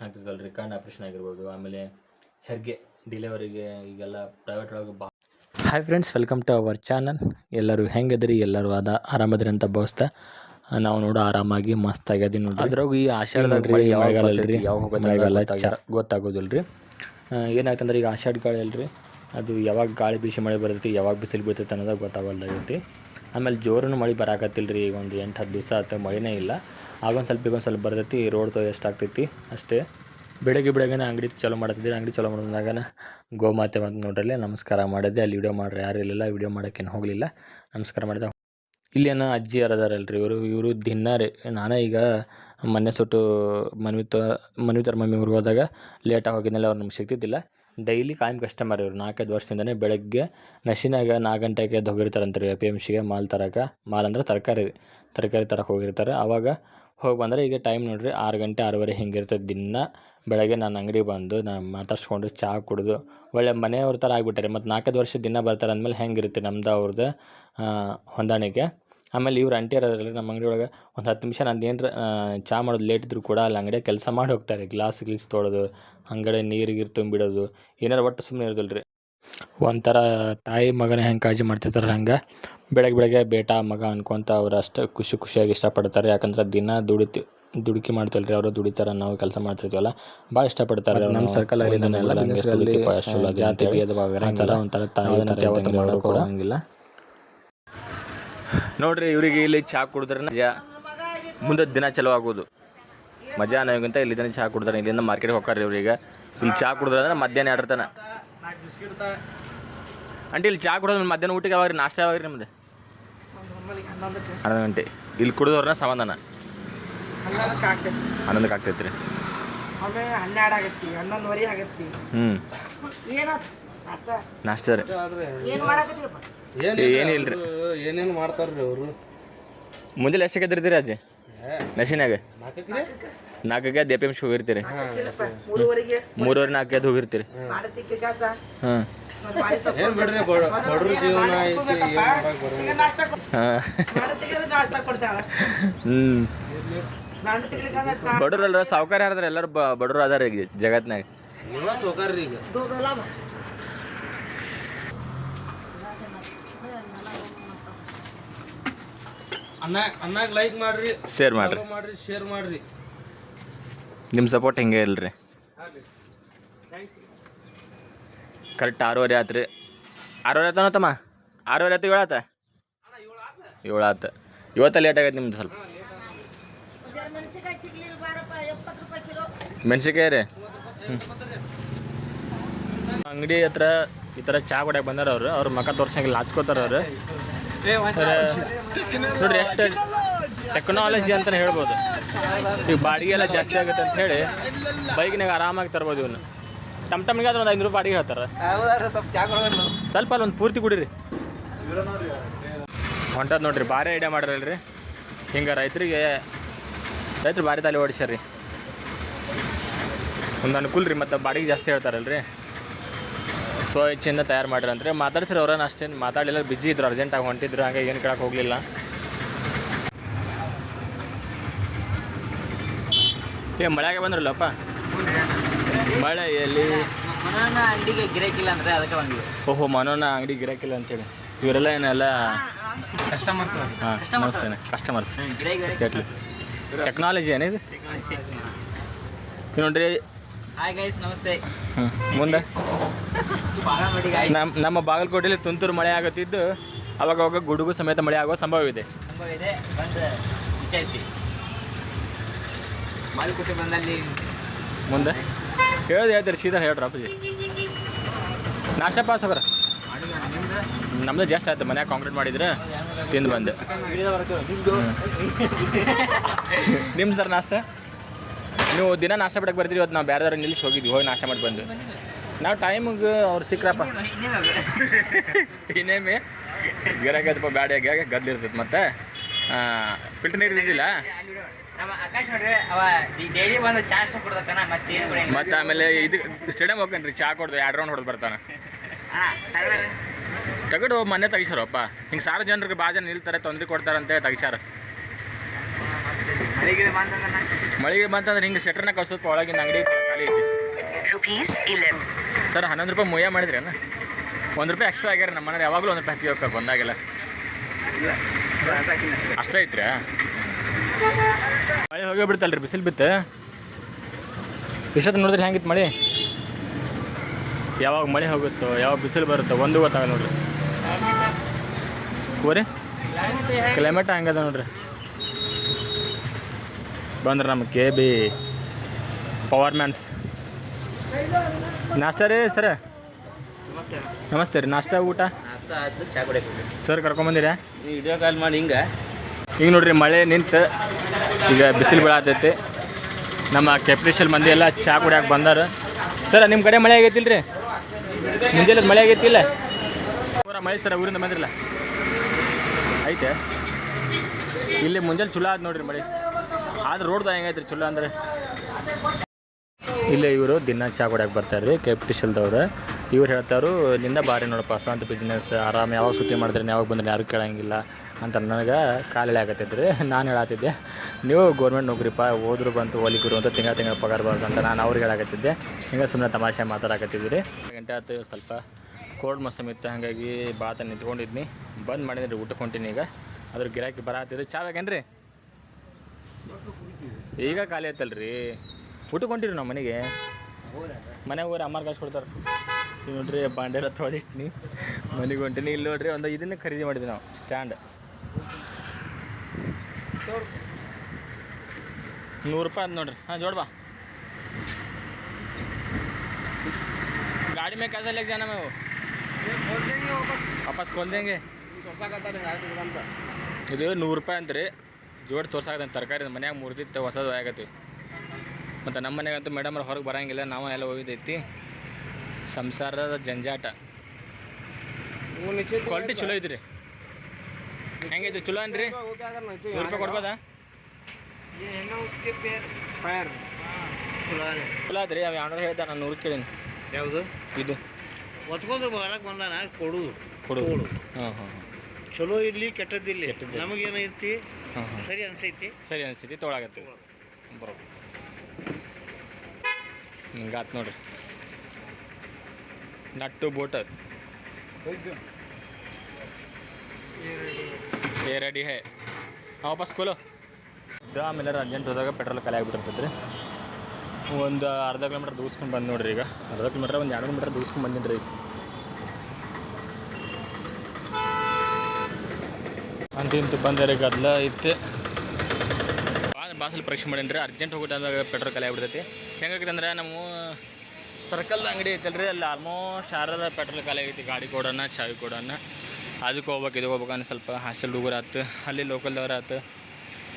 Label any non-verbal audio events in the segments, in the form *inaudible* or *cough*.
Operation ಆಗ್ತಿದ್ದಲ್ಲ ರೀ ಕಣ್ಣು operation ಆಗಿರ್ಬೋದು ಆಮೇಲೆ ಹೆರಿಗೆ ಡಿಲೆವರಿಗೆ ಈಗೆಲ್ಲ ಪ್ರೈವೇಟ್ ಒಳಗೆ ಬಾ hi friends welcome to our channel ಎಲ್ಲರೂ ಹೆಂಗದ್ರಿ ಎಲ್ಲರೂ ಅದ ಆರಾಮದ್ರಿ ಅಂತ ಭಾವಿಸ್ತಾ ನಾವು ನೋಡು ಆರಾಮಾಗಿ ಮಸ್ತ್ ಆಗ್ಯದಿ ನೋಡ್ರಿ. ಅದ್ರಾಗ ಈ ಆಷಾಢದಾಗ ಯಾವಾಗ ಅಲ್ರಿ? ಯಾವಾಗ ಮಳೆಗಾಲ ಚ ಗೊತ್ತಾಗೋದಿಲ್ಲ ರೀ ಏನಾಗ್ತಂದ್ರೆ ಈಗ ಆಷಾಢ ಗಾಳಿ ಅಲ್ರಿ. ಅದು ಯಾವಾಗ ಗಾಳಿ ಬಿಸಿ ಮಳೆ ಬರ್ತೈತಿ ಯಾವಾಗ ಬಿಸಿಲು ಬೀಳ್ತೈತೆ ಅನ್ನೋದು ಗೊತ್ತಾಗಲ್ದಾಗೈತಿ. ಆಮೇಲೆ ಜೋರನ್ನು ಮಳೆ ಬರಾಕತ್ತಿಲ್ಲ ರೀ ಈಗ ಒಂದು ಎಂಟು ಹತ್ತು ದಿವಸ ಆತ ಮಳೆನೇ ಇಲ್ಲ. ಆಗೊಂದು ಸ್ವಲ್ಪ ಈಗ ಒಂದು ಸ್ವಲ್ಪ ಬರ್ತೈತಿ ರೋಡ್ ತೋ ಎಷ್ಟು ಆಗ್ತೈತಿ ಅಷ್ಟೇ. ಬೆಳಗ್ಗೆ ಬೆಳಗ್ಗೆನೇ ಅಂಗಡಿ ಚಾಲೂ ಮಾಡತ್ತಿದ್ದೀರಿ, ಅಂಗಡಿ ಚಾಲೂ ಮಾಡಿದಾಗ ಗೋಮಾತೆ ಬಂದು ನೋಡ್ರಲ್ಲಿ, ನಮಸ್ಕಾರ ಮಾಡಿದೆ ಅಲ್ಲಿ ವಿಡಿಯೋ ಮಾಡ್ರಿ ಯಾರು ಇರಲಿಲ್ಲ ವಿಡಿಯೋ ಮಾಡೋಕ್ಕೇನು ಹೋಗಲಿಲ್ಲ. ನಮಸ್ಕಾರ ಮಾಡಿದೆ. ಇಲ್ಲೇನೋ ಅಜ್ಜಿ ಯಾರದಾರಲ್ರಿ ಇವರು? ಇವರು ದಿನ ರೀ, ನಾನೇ ಈಗ ಮೊನ್ನೆ ಸುಟ್ಟು ಮನ್ವಿ ತರ ಮಮ್ಮಿ ಊರಿಗೆ ಹೋದಾಗ ಲೇಟಾಗಿ ಹೋಗಿದ್ಮೇಲೆ ಅವ್ರು ನಮ್ಗೆ ಸಿಗ್ತಿದ್ದಿಲ್ಲ. ಡೈಲಿ ಕಾಯಂ ಕಸ್ಟಮರ್ ಇವರು, ನಾಲ್ಕೈದು ವರ್ಷದಿಂದನೇ ಬೆಳಗ್ಗೆ ನಶಿನಾಗ ನಾಲ್ಕು ಗಂಟೆಗೆ ಎದ್ದು ಹೋಗಿರ್ತಾರಂತ ರೀ ಪಿ ಎಂ ಸಿಗೆ ಮಾಲ್ ತರಕ. ಮಾಲ್ ಅಂದ್ರೆ ತರಕಾರಿ ತರಕಾರಿ ತರಕ್ಕೆ ಹೋಗಿರ್ತಾರೆ. ಆವಾಗ ಹೋಗಿ ಬಂದರೆ ಈಗ ಟೈಮ್ ನೋಡ್ರಿ ಆರು ಗಂಟೆ ಆರೂವರೆ ಹಿಂಗಿರ್ತದೆ ದಿನ. ಬೆಳಗ್ಗೆ ನಾನು ಅಂಗಡಿ ಬಂದು ನಾನು ಮಾತಾಡ್ಸ್ಕೊಂಡು ಚಹಾ ಕುಡಿದು, ಒಳ್ಳೆ ಮನೆಯವ್ರ ಥರ ಆಗಿಬಿಟ್ಟಾರೆ. ಮತ್ತು ನಾಲ್ಕೈದು ವರ್ಷ ದಿನ ಬರ್ತಾರೆ ಅಂದಮೇಲೆ ಹೆಂಗಿರುತ್ತೆ ನಮ್ದು ಅವ್ರದ್ದು ಹೊಂದಾಣಿಕೆ. ಆಮೇಲೆ ಇವ್ರು ಅಂಟಿ ಇರೋದ್ರಲ್ಲ ನಮ್ಮ ಅಂಗಡಿ ಒಳಗೆ ಒಂದು ಹತ್ತು ನಿಮಿಷ ನಂದು ಏನರ ಚಹಾ ಮಾಡೋದು ಲೇಟ್ ಇದ್ದರೂ ಕೂಡ ಅಲ್ಲಿ ಅಂಗಡಿ ಕೆಲಸ ಮಾಡಿ ಹೋಗ್ತಾರೆ. ಗ್ಲಾಸ್, ಗ್ಲೀಸ್ ತೊಳೆದು, ಅಂಗಡಿ ನೀರು ಗೀರು ತುಂಬಿಡೋದು, ಏನಾರು ಒಟ್ಟು ಸುಮ್ಮನೆ ಇರೋದಿಲ್ಲ ರೀ ಒಂಥರ ತಾಯಿ ಮಗನ ಹೆಂಗೆ ಕಾಳಜಿ ಮಾಡ್ತಿರ್ತಾರೆ ಹಂಗೆ ಬೆಳಗ್ಗೆ ಬೆಳಗ್ಗೆ ಬೇಟ ಮಗ ಅನ್ಕೊಂತ ಅವ್ರು ಅಷ್ಟು ಖುಷಿ ಖುಷಿಯಾಗಿ ಇಷ್ಟಪಡ್ತಾರೆ. ಯಾಕಂದ್ರೆ ದಿನ ದುಡಿತಿ ದುಡುಕಿ ಮಾಡ್ತಲ್ಲ ರೀ ಅವರು ದುಡಿತಾರೆ ನಾವು ಕೆಲಸ ಮಾಡ್ತಿರ್ತೀವಲ್ಲ ಭಾಳ ಇಷ್ಟಪಡ್ತಾರೆ ನಮ್ಮ ಸರ್ಕಲ್ ಆಗಲಿ ಜಾತಿ ಭೇದ ಭಾವ ಒಂಥರ ಒಂಥರ ತಾಯಿ ಯಾವತ್ತೂ ಹೋಗಂಗಿಲ್ಲ. ನೋಡ್ರಿ ಇವರಿಗೆ ಇಲ್ಲಿ ಚಹಾ ಕುಡಿದ್ರೆ ಮಜಾ. ಮುಂದೆ ದಿನ ಚಲೋ ಆಗೋದು. ಮಜಾ ಅನ್ನೋಗಿಂತ ಇಲ್ಲಿ ದಿನ ಚಹಾ ಕುಡ್ತಾರೆ ಇಲ್ಲಿಂದ ಮಾರ್ಕೆಟ್ಗೆ ಹೋಗ್ತಾರೆ ಇವ್ರಿಗೆ ಇಲ್ಲಿ ಚಹಾ ಕುಡಿದ್ರೆ ಅಂದ್ರೆ ಮಧ್ಯಾಹ್ನ ಅಂಟಿ ಇಲ್ಲಿ ಚಹಾ ಕುಡಿದ್ರೆ ಮಧ್ಯಾಹ್ನ ಊಟಕ್ಕೆ ಯಾವಾಗ ನಾಷ್ಟ ಯಾವಾಗ ರೀ ನಿಮ್ದು? ಹನ್ನೊಂದು ಗಂಟೆ. ಇಲ್ಲಿ ಕುಡಿದವ್ರನ್ನ ಸಮಾಧಾನ. ಹನ್ನೊಂದಕ್ಕೆ ಆಗ್ತೈತಿ. ಹನ್ನೊಂದಕ್ಕೆ ಆಗ್ತೈತೆ ರೀ. ಆಮೇಲೆ ಹನ್ನೆರಡು ಆಗತ್ತಿ ಹನ್ನೊಂದುವರೆ ಆಗತ್ತಿ ಹ್ಞೂ ಏನಾತ್ ಅಷ್ಟ ನಾಷ್ಟ ರೀ. ಏನು ಏನಿಲ್ಲ ರೀ. ಏನೇನು ಮಾಡ್ತಾರ್ರಿ ಅವರು? ಮುಂಜಾನೆ ಎಷ್ಟಕ್ಕೆ ಎದ್ದಿರ್ತೀರಿ ಅಜ್ಜಿ? ನಶಿನಾಗ ನಾಲ್ಕಕ್ಕೆ. ದೇಪಿ ಎಂ ಹೋಗಿರ್ತೀರಿ? ಮೂರುವರೆ ನಾಲ್ಕು ಎದ್ದು ಹೋಗಿರ್ತೀರಿ? ಹಾಂ. ಹ್ಞೂ ಬಡವ್ರಲ್ರ ಸಾವುಕಾರ ಯಾರ ಎಲ್ಲರೂ ಬ ಬಡವ್ರು ಅದಾರ ಈಗ ಜಗತ್ನಾಗ ಅನ್ನ ಅನ್ನಾಗ ಲೈಕ್ ಮಾಡ್ರಿ ಶೇರ್ ಮಾಡ್ರಿ. ಮಾಡ್ರಿ ಶೇರ್ ಮಾಡ್ರಿ. ನಿಮ್ಮ ಸಪೋರ್ಟ್ ಹಿಂಗೆ ಇಲ್ರಿ? ಕರೆಕ್ಟ್ ಆರೂವರೆ ಆತು ರೀ ಆರೂವರೆ ಆತನ ತಮ್ಮ? ಆರೂವರೆ ಆತು ಏಳಾತ ಆತ? ಏಳು ಆತು. ಇವತ್ತ ಲೇಟ್ ಆಗೈತೆ ನಿಮ್ದು ಸ್ವಲ್ಪ. ಮೆಣ್ಸಿನ್ಕಾಯಿ ರೀ. ಅಂಗಡಿ ಹತ್ರ ಈ ಥರ ಚಹಾ ಕುಡಿಯಕ್ಕೆ ಬಂದಾರ ಅವರು. ಅವ್ರ ಮಕ ತೋರ್ಸಂಗಿಲ್ಲ ಹಚ್ಕೋತಾರ ಅವರು. ನೋಡ್ರಿ ಎಷ್ಟು ಟೆಕ್ನಾಲಜಿ ಅಂತಲೇ ಹೇಳ್ಬೋದು. ಈಗ ಬಾಡಿಗೆ ಎಲ್ಲ ಜಾಸ್ತಿ ಆಗುತ್ತೆ ಅಂತ ಹೇಳಿ ಬೈಕ್ನಾಗ ಆರಾಮಾಗಿ ತರ್ಬೋದು ಇವನು. ಟಮ್ ಟಮ್ಗೆ ಆದ್ರೆ ಒಂದು ಐನೂರು ಬಾಡಿಗೆ ಹೇಳ್ತಾರೆ. ಸ್ವಲ್ಪ ಅಲ್ಲಿ ಒಂದು ಪೂರ್ತಿ ಕುಡೀರಿ. ಹೊಂಟದ್ ನೋಡ್ರಿ, ಭಾರಿ ಐಡಿಯಾ ಮಾಡ್ರಲ್ರಿ. ಹಿಂಗೆ ರೈತರಿಗೆ, ರೈತರು ಭಾರಿ ತಾಲಿ ಓಡಿಸ್ಯಾರ ರೀ ಒಂದು ಅನುಕೂಲ ರೀ ಮತ್ತು ಬಾಡಿಗೆ ಜಾಸ್ತಿ ಹೇಳ್ತಾರಲ್ರಿ. ಸ್ವ ಇಚ್ಛೆಯಿಂದ ತಯಾರು ಮಾಡ್ರಿ ಅಂದ್ರೆ ಮಾತಾಡ್ಸಿರಿ ಅವ್ರನ್ನ ಅಷ್ಟೇನು ಮಾತಾಡಲಿಲ್ಲ ಬಿಜಿ ಇದ್ರು ಅರ್ಜೆಂಟಾಗಿ ಹೊಂಟಿದ್ರು, ಹಾಗೆ ಏನು ಕೇಳಕ್ಕೆ ಹೋಗಲಿಲ್ಲ. ಏ ಮಳೆಗೆ ಬಂದ್ರಲ್ಲಪ್ಪ? ಮಳೆ ಎಲ್ಲಿ ಅಂಗಡಿಗೆ ಗಿರಾಕಿಲ್ಲ ಅಂದ್ರೆ ಅದಕ್ಕೆ ಬಂದ್ವಿ. ಓಹೋ ಮನೋನ ಅಂಗಡಿ ಗಿರಾಕಿಲ್ಲ ಅಂತೇಳಿ. ಇವರೆಲ್ಲ ಏನೆಲ್ಲ? ಕಸ್ಟಮರ್ಸ್ ಹಾಂ ನಮಸ್ತೆ ಕಸ್ಟಮರ್ಸ್ ಗಿರಾಕಿ ಟೆಕ್ನಾಲಜಿ ಏನಿದು? ನೋಡ್ರಿ. ಹಾಯ್ ಗೈಸ್ ನಮಸ್ತೆ. ಮುಂದೆ. ನಮ್ಮ ನಮ್ಮ ಬಾಗಲಕೋಟೆಯಲ್ಲಿ ತುಂತುರು ಮಳೆ ಆಗುತ್ತಿದ್ದು ಅವಾಗ ಅವಾಗ ಗುಡುಗು ಸಮೇತ ಮಳೆ ಆಗುವ ಸಂಭವ ಇದೆ ಸಂಭವ ಇದೆ ಬಂದಲ್ಲಿ ಮುಂದೆ? ಹೇಳೋದು ಹೇಳ್ತೀರಿ ಸೀದಾ ಹೇಳ್ರಿ ಅಪ್ಪಾಜಿ. ನಾಷ್ಟ ಪಾಸ್ ಅವರ ನಮ್ದು? ಜಾಸ್ತಿ ಆಯ್ತು ಮನ್ಯಾಗ ಕಾಂಕ್ರೀಟ್ ಮಾಡಿದ್ರೆ ತಿಂದು ಬಂದೆ. ನಿಮ್ಮ ಸರ್ ನಾಷ್ಟ? ನೀವು ದಿನ ನಾಷ್ಟ ಬಿಡಕ್ಕೆ ಬರ್ತೀರಿ ಇವತ್ತು ನಾವು ಬೇರೆದವ್ರ ನಿಲ್ಲಿಸಿ ಹೋಗಿದ್ವಿ ಹೋಗಿ ನಾಷ್ಟ ಮಾಡಿ ಬಂದು ನಾವು ಟೈಮಿಗೆ ಅವ್ರು ಸಿಕ್ರಪ್ಪ. ಇನ್ನೇಮಿ? ಗಿರಾಕೈತಪ್ಪ ಬ್ಯಾಡಿಯಾಗ ಗದ್ದಿರ್ತೈತೆ ಮತ್ತೆ. ಫಿಲ್ಟರ್ ನೀರು ಇದ್ದಿಲ್ಲ? ಮತ್ತೆ ಆಮೇಲೆ ಇದು ಸ್ಟೇಡಿಯಂ ಹೋಗ್ಕನ್ರಿ ಚಾ ಕೊಡ್ದು ಎರಡು ರೌಂಡ್ ಹೊಡೆದು ಬರ್ತಾನೆ. ತಗಡು ಮೊನ್ನೆ ತೆಗಿಸಾರಪ್ಪ ಹಿಂಗೆ ಸಾರು ಜನರಿಗೆ ಭಾಳ ಜನ ನಿಲ್ತಾರೆ ತೊಂದರೆ ಕೊಡ್ತಾರಂತೆ ಅಂತ ತೆಗಿಸಾರ ಮಳೆಗೆ ಬಂತಂದ್ರೆ ಹಿಂಗೆ ಶೆಟ್ರನ್ನ ಕಳ್ಸೋದು ಒಳಗಿನ ಅಂಗಡಿ ಖಾಲಿ ಐತಿ. Rupees 11. ಸರ್ ಹನ್ನೊಂದು ರೂಪಾಯಿ ಮುಯ್ಯ ಮಾಡಿದ್ರೇನ ಒಂದು ರೂಪಾಯಿ ಎಕ್ಸ್ಟ್ರಾ ಆಗ್ಯಾರ ನಮ್ಮ ಮನೇಲಿ ಯಾವಾಗಲೂ ಒಂದು ರೂಪಾಯಿ ಹೆಚ್ಚಿಗೆ ಹೋಗ್ತಾರೆ ಬಂದಾಗೆಲ್ಲ. ಅಷ್ಟೇ ಐತ್ರಿ ಮಳೆ ಹೋಗೇ ಬಿಡ್ತಲ್ರಿ ಬಿಸಿಲು ಬಿತ್ತು. ಇಷ್ಟೊತ್ತು ನೋಡಿದ್ರೆ ಹೆಂಗಿತ್ತು ಮಳೆ? ಯಾವಾಗ ಮಳೆ ಹೋಗುತ್ತೋ ಯಾವಾಗ ಬಿಸಿಲು ಬರುತ್ತೋ ಒಂದು ಗೊತ್ತಾಗಲ್ಲ ನೋಡ್ರಿ. ಓರಿ ಕ್ಲೈಮೇಟ್ ಹಂಗದ ನೋಡ್ರಿ. ಬಂದ್ರೆ ನಮ್ಮ ಕೆ ಬಿ ಪವರ್ ಮ್ಯಾನ್ಸ್ ನಾಷ್ಟ ರೀ ಸರ? ನಮಸ್ತೆ ರೀ. ನಾಷ್ಟ ಊಟ? ಸರ್ ಕರ್ಕೊಂಬಂದಿರಾ ವಿಡಿಯೋ ಕಾಲ್ ಮಾಡಿ ಹಿಂಗೆ. ಈಗ ನೋಡ್ರಿ ಮಳೆ ನಿಂತು ಈಗ ಬಿಸಿಲು ಬೀಳತೈತಿ. ನಮ್ಮ ಕೆಪ್ರಿಷಲ್ ಮಂದಿ ಎಲ್ಲ ಚಾ ಕುಡಿಯಾಕೆ ಬಂದಾರ. ಸರ್ ನಿಮ್ಮ ಕಡೆ ಮಳೆ ಆಗೈತಿಲ್ಲ ರೀ ಮುಂಜಾನೆ ಮಳೆ ಆಗೈತಿಲ್ಲ? ಪೂರ ಮಳೆ ಸರ್, ಊರಿಂದ ಬಂದಿರಲ್ಲ? ಐತೆ. ಇಲ್ಲಿ ಮುಂಜಾನೆ ಚಲೋ ಆದ್ ನೋಡ್ರಿ ಮಳೆ. ಆದ್ರೆ ರೋಡ್ದು ಹೆಂಗೈತ್ರಿ ಚಲೋ ಅಂದ್ರೆ? ಇಲ್ಲ ಇವರು ದಿನ ಚಾ ಕುಡಿಯಾಕೆ ಬರ್ತಾರೆ ರೀ ಕೆಪಿಟಿಷಲ್ದವ್ರು ಇವ್ರು ಹೇಳ್ತಾರು ನಿಂದ ಭಾರಿ ನೋಡಪ್ಪ ಸ್ವಂತ ಬಿಸ್ನೆಸ್ ಆರಾಮ್ ಯಾವಾಗ ಸುತ್ತಿ ಮಾಡಿದ್ರೆ, ಯಾವಾಗ ಬಂದ್ರೆ ಯಾರು ಕೇಳಂಗಿಲ್ಲ. ಅಂತ ನನಗೆ ಕಾಲೆಳೆ ಆಗತ್ತಿದ್ರಿ. ನಾನು ಹೇಳತ್ತಿದ್ದೆ ನೀವು ಗೌರ್ಮೆಂಟ್ ನೌಕರಿಪ್ಪ ಹೋದ್ರು ಬಂತು ಹೊಲಿಗುರು ಅಂತ ತಿಂಗಳ ತಿಂಗಳ ಪಗಾರ ಬರೋದು ಅಂತ ನಾನು ಅವ್ರಿಗೆ ಹೇಳಕತ್ತಿದ್ದೆ. ಹಿಂಗೆ ಸುಮ್ಮನೆ ತಮಾಷೆ ಮಾತಾಡಕತ್ತಿದ್ವಿ ರೀ ಗಂಟೆ ಆಯ್ತು, ಸ್ವಲ್ಪ ಕೋಲ್ಡ್ ಮಸಮ್ ಇತ್ತು, ಹಾಗಾಗಿ ಬಾತ ನಿಂತ್ಕೊಂಡಿದ್ನಿ. ಬಂದ್ ಮಾಡಿದ್ರಿ ಊಟಕ್ಕೆ ಹೊಂಟೀನಿ ಈಗ. ಅದ್ರ ಗಿರಾಕಿ ಬರತ್ತಿದ್ರು ಚಾ ಬೇಕೇನ್ರಿ? ಈಗ ಖಾಲಿ ಆಯ್ತಲ್ರಿ. ಹೊಂಟಿರಿ ನಾವು ಮನೆಗೆ? ಮನೆಗೆ ಹೋಗಿ ಅಮ್ಮಾರ್ ಕಾಸು ಕೊಡ್ತಾರೆ. ನೋಡ್ರಿ ಬಾಂಡೆಲ್ಲ ತೊಳೆದಿಟ್ನಿ ಮನೆಗೆ ಹೊಂಟಿನಿ. ಇಲ್ಲಿ ನೋಡ್ರಿ, ಒಂದು ಇದನ್ನ ಖರೀದಿ ಮಾಡಿದ್ವಿ ನಾವು, ಸ್ಟ್ಯಾಂಡ್. ನೂರು ರೂಪಾಯಿ ಅದು ನೋಡ್ರಿ. ಹಾಂ ಜೋಡ್ಬಾ ಗಾಡಿ ಮೇಲೆ ಕಸಲ್ ಜನ ಮೇವು ವಾಪಸ್ ಕೊಲ್ದಂಗೆ. ಇದು ನೂರು ರೂಪಾಯಿ ಅಂತ ರೀ. ಜೋಡಿ ತೋರ್ಸಾಕತ್ತೆ ತರಕಾರಿ ಮನ್ಯಾಗ ಮುರಿದಿತ್ತು, ಹೊಸದು ಆಗತ್ತೆ. ಮತ್ತು ನಮ್ಮ ಮನೆಗಂತೂ ಮೇಡಮ್ ಅವ್ರು ಹೊರಗೆ ಬರೋಂಗಿಲ್ಲ, ನಾವು ಎಲ್ಲ ಹೋಗಿದ್ದೈತಿ. ಸಂಸಾರದ ಜಂಜಾಟ. ಕ್ವಾಲಿಟಿ ಚಲೋ ಐತ್ರಿ. ಹೆಂಗೈತಿ? ಚಲೋ ಅನ್ರಿ ನೂರು ರೂಪಾಯಿ ಕೊಡ್ಬೋದಾ? ಚಲೋ ಆದ್ರಿ ಅವ ಯಾರು ಹೇಳ್ತಾ ನಾನು ನೂರು ಕೇಳೀನಿ. ಯಾವುದು? ಇದು. ಒತ್ಕೊಂಡು ಬರಕ್ಕೆ ಬಂದಾನ ಕೊಡುದು. ಕೊಡು ಕೊಡು. ಹಾಂ ಹಾಂ ಚಲೋ ಇರ್ಲಿ ಕೆಟ್ಟದಿರ್ಲಿ ಕೆಟ್ಟದ್ದಿರ್ಲಿ. ನಮಗೇನೈತಿ? ಸರಿ ಅನ್ಸೈತಿ. ಸರಿ ಅನ್ಸೈತಿ ತೊಳಾಗತ್ತೆ. ಬರೋ. ಹಿಂಗಾತ್ ನೋಡ್ರಿ. ನಟ್ಟು ಬೋಟ್ ಏ ರೆಡಿ ಹೇ ವಾಪಸ್ ಕೊಲೋ. ಇದು ಆಮೇಲೆ ಅರ್ಜೆಂಟ್ ಹೋದಾಗ ಪೆಟ್ರೋಲ್ ಖಾಲಿ ಆಗಿಬಿಟ್ಟಿರ್ತೈತೆ ರೀ ಒಂದು ಅರ್ಧ ಕಿಲೋಮೀಟ್ರ್ ದೂಸ್ಕೊಂಡು ಬಂದು ನೋಡ್ರಿ ಈಗ. ಅರ್ಧ ಕಿಲೋಮೀಟ್ರ್ ಒಂದು ಎರಡು ಕಿಲೋಮೀಟ್ರ್ ದೂಸ್ಕೊಂಡು ಬಂದಿನಿ ರೀ ಅಂತ ಇಂತು ಬಂದರೆ ಗದ್ಲ ಐತೆ. ಭಾಳ ಬಾಸಲ್ಲಿ ಪರೀಕ್ಷೆ ಮಾಡೀನಿ ರೀ ಅರ್ಜೆಂಟ್ ಹೋಗ್ಬಿಟ್ಟಾಗ ಪೆಟ್ರೋಲ್ ಖಾಲಿ ಆಗಿಬಿಡ್ತೈತಿ. ಹೆಂಗಾಗಿತ್ತು ಅಂದ್ರೆ ನಮ್ಮ ಸರ್ಕಲ್ ಅಂಗಡಿ ಐತಲ್ರಿ. ಅಲ್ಲಿ ಆಲ್ಮೋಸ್ಟ್ ಯಾರದ ಪೆಟ್ರೋಲ್ ಖಾಲಿ ಆಗೈತಿ. ಗಾಡಿ ಕೊಡೋಣ ಚಾವಿ ಕೊಡೋಣ. ಅದಕ್ಕೆ ಹೋಗ್ಬೇಕು ಇದಕ್ಕೆ ಹೋಗ್ಬೇಕು ಅನ್ನೋ ಸ್ವಲ್ಪ ಹಾಸ್ಟೆಲ್ ಹುಡುಗರು ಆತು. ಅಲ್ಲಿ ಲೋಕಲ್ದವ್ರು ಆಯ್ತು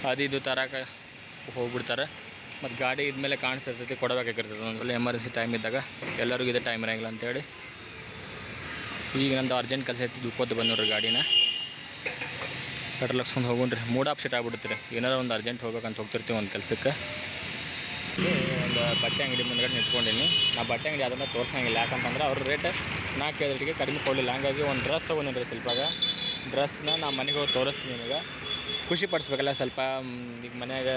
ಅದು ಇದು ತರಕ ಹೋಗ್ಬಿಡ್ತಾರೆ. ಮತ್ತು ಗಾಡಿ ಇದ್ಮೇಲೆ ಕಾಣಿಸ್ತಿರ್ತೈತಿ ಕೊಡಬೇಕಾಗಿರ್ತೈತಿ ಒಂದ್ಸಲ ಎಮರ್ಜೆನ್ಸಿ ಟೈಮ್ ಇದ್ದಾಗ ಎಲ್ಲರಿಗೂ ಇದೇ ಟೈಮ್ ಇರಂಗಿಲ್ಲ ಅಂತೇಳಿ. ಈಗ ನಂದು ಅರ್ಜೆಂಟ್ ಕೆಲಸ ಇತ್ತು ದುಕ್ಕೋದು ಬಂದು ನೋಡ್ರಿ ಗಾಡಿನ. ಪೆಟ್ರೋಲ್ ಹಾಕ್ಸ್ಕೊಂಡು ಹೋಗೋಣ್ರಿ. ಮೂಡ್ ಆಫ್ ಸೆಟ್ ಆಗ್ಬಿಡುತ್ತೆ ರೀ. ಏನಾರ ಒಂದು ಅರ್ಜೆಂಟ್ ಹೋಗ್ಬೇಕಂತ ಹೋಗ್ತಿರ್ತೀವಿ ಒಂದು ಕೆಲಸಕ್ಕೆ. ಒಂದು ಬಟ್ಟೆ ಅಂಗಡಿ ಮುಂದ್ಗಡೆ ನಿಂತ್ಕೊಂಡಿನಿ. ನಾ ಬಟ್ಟೆ ಅಂಗಡಿ ಅದನ್ನು ತೋರ್ಸಂಗಿಲ್ಲ. ಯಾಕಂತಂದ್ರೆ ಅವ್ರ ರೇಟ್ ನಾ ರೇಟಿಗೆ ಕಡಿಮೆ ಕೊಡಲಿಲ್ಲ. ಹಾಗಾಗಿ ಒಂದು ಡ್ರೆಸ್ ತೊಗೊಂಡಿನಿ ರೀ ಸ್ವಲ್ಪಾಗ ಡ್ರೆಸ್ನ ನಾ ಮನೆಗೆ ಹೋಗಿ ತೋರಿಸ್ತೀನಿ ನಿಮಗೆ ಖುಷಿ ಪಡಿಸ್ಬೇಕಲ್ಲ ಸ್ವಲ್ಪ ಈಗ ಮನ್ಯಾಗ.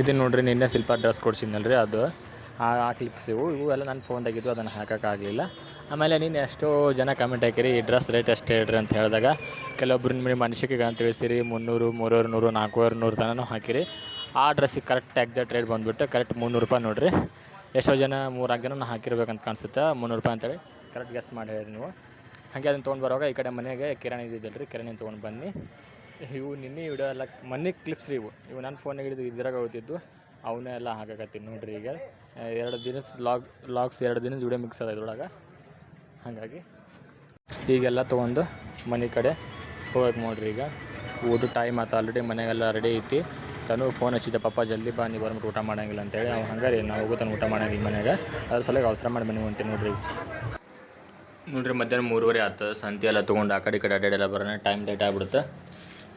ಇದು ನೋಡ್ರಿ, ನಿನ್ನೆ ಸ್ವಲ್ಪ ಡ್ರೆಸ್ ಕೊಡ್ಸಿದ್ನಲ್ರಿ ಅದು. ಆ ಕ್ಲಿಪ್ಸ್ ಇವು. ಇವು ಎಲ್ಲ ನನ್ನ ಫೋನ್ದಾಗಿದ್ದು ಅದನ್ನು ಹಾಕೋಕ್ಕಾಗಲಿಲ್ಲ ಆಮೇಲೆ ನೀನು ಎಷ್ಟೋ ಜನ ಕಮೆಂಟ್ ಹಾಕಿರಿ, ಈ ಡ್ರೆಸ್ ರೇಟ್ ಎಷ್ಟು ಹೇಳ್ರಿ ಅಂತ ಹೇಳಿದಾಗ, ಕೆಲವೊಬ್ರು ನಿಮ್ಮ ಮನುಷ್ಯಕ್ಕೆ ಅಂತ ತಿಳಿಸಿರಿ ಮುನ್ನೂರು, ಮೂರುವರೆ, ನೂರು, ನಾಲ್ಕೂವರೆ, ನೂರು ತನೂ ಹಾಕಿರಿ. ಆ ಡ್ರೆಸ್ಸಿಗೆ ಕರೆಕ್ಟ್ ಎಕ್ಸಾಕ್ಟ್ ರೇಟ್ ಬಂದುಬಿಟ್ಟು ಕರೆಕ್ಟ್ ಮುನ್ನೂರು ರೂಪಾಯಿ ನೋಡಿರಿ. ಎಷ್ಟೋ ಜನ ಮೂರಾರು ಜನ ಹಾಕಿರ್ಬೇಕಂತ ಕಾಣಿಸುತ್ತೆ, ಮುನ್ನೂರು ರೂಪಾಯಿ ಅಂತೇಳಿ. ಕರೆಕ್ಟ್ ಗೆಸ್ ಮಾಡಿ ಹೇಳಿರಿ ನೀವು. ಹಾಗೆ ಅದನ್ನು ತೊಗೊಂಡು ಬರುವಾಗ ಈ ಕಡೆ ಮನೆಗೆ ಕಿರಾಣಿ ಇದ್ದಿದ್ದಲ್ಲ ರೀ, ಕಿರಾಣಿ ತೊಗೊಂಡು ಬನ್ನಿ. ಇವು ನಿನ್ನೆ ವಿಡಿಯೋ ಎಲ್ಲ ಮನೆ ಕ್ಲಿಪ್ಸ್ ರೀ ಇವು. ಇವು ನನ್ನ ಫೋನಿಗೆ ಹಿಡಿದು ಇದ್ರಾಗ ಹೋಗ್ತಿದ್ದು. ಅವನ್ನೇ ಎಲ್ಲ ಹಾಕಾಕತ್ತೀನಿ ನೋಡಿರಿ ಈಗ. ಎರಡು ದಿನ ಲಾಗ್ ಲಾಗ್ಸ್ ಎರಡು ದಿನ ವಿಡಿಯೋ ಮಿಕ್ಸ್ ಅದ ಇದ್ರೊಳಗೆ. ಹಾಗಾಗಿ ಈಗೆಲ್ಲ ತೊಗೊಂಡು ಮನೆ ಕಡೆ ಹೋಗಕ್ಕೆ ನೋಡ್ರಿ ಈಗ. ಊಟ ಟೈಮ್ ಆಯ್ತು ಆಲ್ರೆಡಿ ಮನೆಗೆಲ್ಲ ರೆಡಿ ಐತಿ. ತನು ಫೋನ್ ಹಚ್ಚಿದ್ದೆ, ಪಪ್ಪ ಜಲ್ದಿ ಬಾ ನೀವು ಬಂದ್ಬಿಟ್ಟು ಊಟ ಮಾಡೋಂಗಿಲ್ಲ ಅಂತೇಳಿ. ಅವ್ನು ಹಂಗಾರಿ ನಾವು ಹೋಗೋತಾನೆ ಊಟ ಮಾಡೋಂಗಿಲ್ಲ ಮನೆಗೆ. ಅದ್ರ ಸಲುವಾಗಿ ಅವಸರ ಮಾಡಿ ಮನೆಗೆ ಹೊಂಟೀನಿ ನೋಡ್ರಿ ನೋಡ್ರಿ ಮಧ್ಯಾಹ್ನ ಮೂರುವರೆ ಆಯ್ತು ಸಂತೆ ಎಲ್ಲ ತೊಗೊಂಡು ಆ ಕಡೆ ಈ ಕಡೆ ಅಡ್ಡಾಡೆಲ್ಲ ಬರೋಣ. ಟೈಮ್ ಲೇಟ್ ಆಗ್ಬಿಡುತ್ತೆ.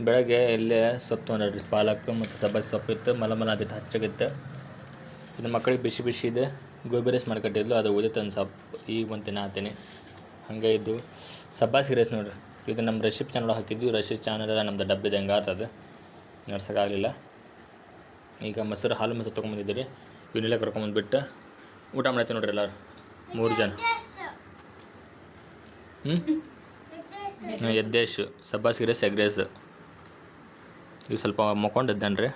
ಬೆಳಗ್ಗೆ ಇಲ್ಲೇ ಸೊಪ್ಪು ತೊಗೊಂಡ್ರಿ ಪಾಲಕ್ ಮತ್ತು ಸಬ್ಬಸ್ ಸೊಪ್ಪು ಇತ್ತು ಮಲ ಮಲ ಆದಿತ್ತು ಹಚ್ಚಗಿತ್ತು. ಇದು ಮಕ್ಕಳಿಗೆ ಬಿಸಿ ಬಿಸಿ ಇದೆ. ಗೋಬಿ ರೈಸ್ ಮಾಡ್ಕೊಟ್ಟಿದ್ಲು, ಅದು ಉದಿತ್ತು ಒಂದು ಸೊಪ್ಪು. ಈಗ ಒಂದು ತಿನ್ನಾತೀನಿ ಹಂಗೆ ಇದ್ದು, ಸಬ್ಬಾಸಿ ರೈಸ್ ನೋಡ್ರಿ. ಇದು ನಮ್ಮ ರೆಸಿಪ್ ಚಾನಲ್ ಹಾಕಿದ್ವಿ. ರೆಸಿಪ್ ಚಾನಲ್ ನಮ್ದು ಡಬ್ಬಿದೆ ಹೆಂಗೆ ಆತದು ನಡ್ಸೋಕ್ಕಾಗಲಿಲ್ಲ ಈಗ ಮೊಸರು, ಹಾಲು ಮೊಸರು ತೊಗೊಂಬಂದಿದ್ದೀರಿ ಇವನ್ನೆಲ್ಲ ಕರ್ಕೊಂಬಂದ್ಬಿಟ್ಟು ಊಟ ಮಾಡ್ತೀವಿ ನೋಡ್ರಿ ಎಲ್ಲರೂ. ಮೂರು ಜನ. ಹ್ಞೂ ಎದ್ದೇಶು. ಸಬ್ಬಾಸ್ಗಿರೆ ಸೆಗ್ರೇಸ್ ಈಗ ಸ್ವಲ್ಪ ಮಕ್ಕೊಂಡಿದ್ದಾನೆ ರೀ